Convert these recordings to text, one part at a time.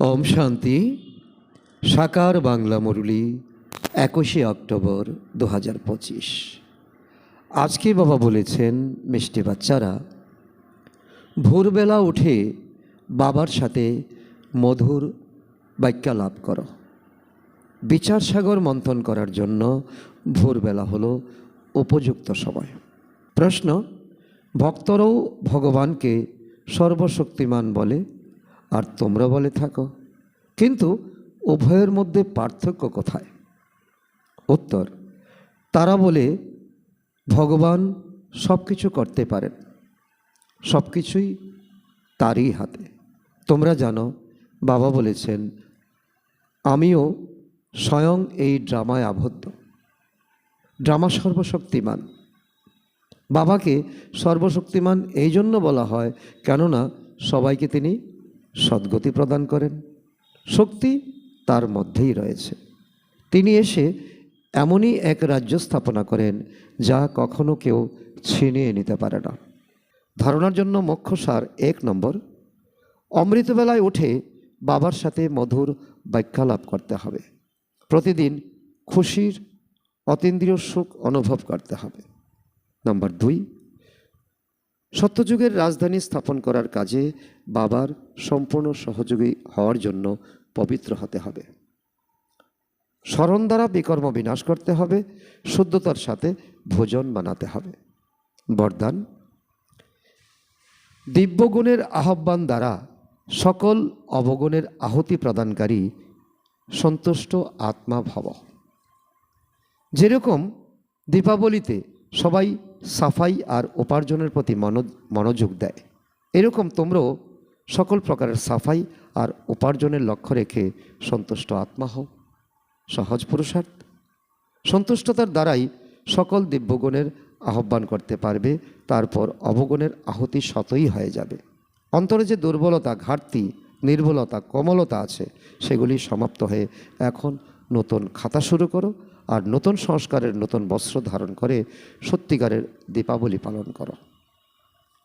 ওম শান্তি। সাকার বাংলা মুরলি, একুশে অক্টোবর দু হাজার পঁচিশ। আজকে বাবা বলেছেন, মিষ্টি বাচ্চারা, ভোরবেলা উঠে বাবার সাথে মধুর বাক্যালাপ করো। বিচার সাগর মন্থন করার জন্য ভোরবেলা হলো উপযুক্ত সময়। প্রশ্ন, ভক্তরাও ভগবানকে সর্বশক্তিমান বলে আর তোমরা বলে থাকো। কিন্তু উভয়ের মধ্যে পার্থক্য কোথায়? উত্তর, তারা বলে, ভগবান সব কিছু করতে পারেন। সব কিছুই তারই হাতে। তোমরা জানো, বাবা বলেছেন, আমিও স্বয়ং এই ড্রামায় আবদ্ধ। ড্রামা সর্বশক্তিমান। বাবাকে সর্বশক্তিমান এই জন্য বলা হয় কেননা সবাইকে তিনি সদ্গতি প্রদান করেন। শক্তি তার মধ্যেই রয়েছে। তিনি এসে এমনই এক রাজ্য স্থাপনা করেন যা কখনো কেউ ছিনিয়ে নিতে পারে না। ধারণার জন্য মুখ্য সার এক নম্বর, অমৃতবেলায় উঠে বাবার সাথে মধুর বাক্যালাপ করতে হবে। প্রতিদিন খুশির, অতীন্দ্রিয় সুখ অনুভব করতে হবে। নম্বর দুই সত্যযুগের রাজধানী স্থাপন করার কাজে বাবার সম্পূর্ণ সহযোগী হওয়ার জন্য পবিত্র হতে হবে। স্মরণ দ্বারা বিকর্ম বিনাশ করতে হবে, শুদ্ধতার সাথে ভোজন বানাতে হবে। বরদান। দিব্যগুণের আহ্বান দ্বারা সকল অবগুণের আহুতি প্রদানকারী সন্তুষ্ট আত্মা ভব। যেরকম দীপাবলিতে সবাই সাফাই আর উপার্জনের প্রতি মনো- মনোযোগ দেয়। এরকম তোমরাও সকল প্রকারের সাফাই আর উপার্জনের লক্ষ্য রেখে সন্তুষ্ট আত্মা হও। সহজ পুরুষার্থ। সন্তুষ্টতার দ্বারাই সকল দিব্যগুণের আহ্বান করতে পারবে, তারপর অবগুণের আহুতি শতই হয়ে যাবে। অন্তরে যে দুর্বলতা, ঘাটতি, নির্বলতা, কমলতা আছে, সেগুলি সমাপ্ত হয়ে এখন নতুন খাতা শুরু করো আর নতুন সংস্কারের নতুন বস্ত্র ধারণ করে সত্যিকারের দীপাবলি পালন করো।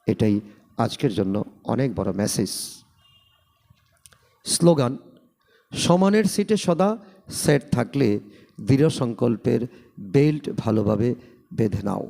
এটাই আজকের জন্য অনেক বড় মেসেজ স্লোগান সমানের সিটে সদা সেট থাকলে দৃঢ় সংকল্পের বেল্ট ভালোভাবে বেঁধে নাও।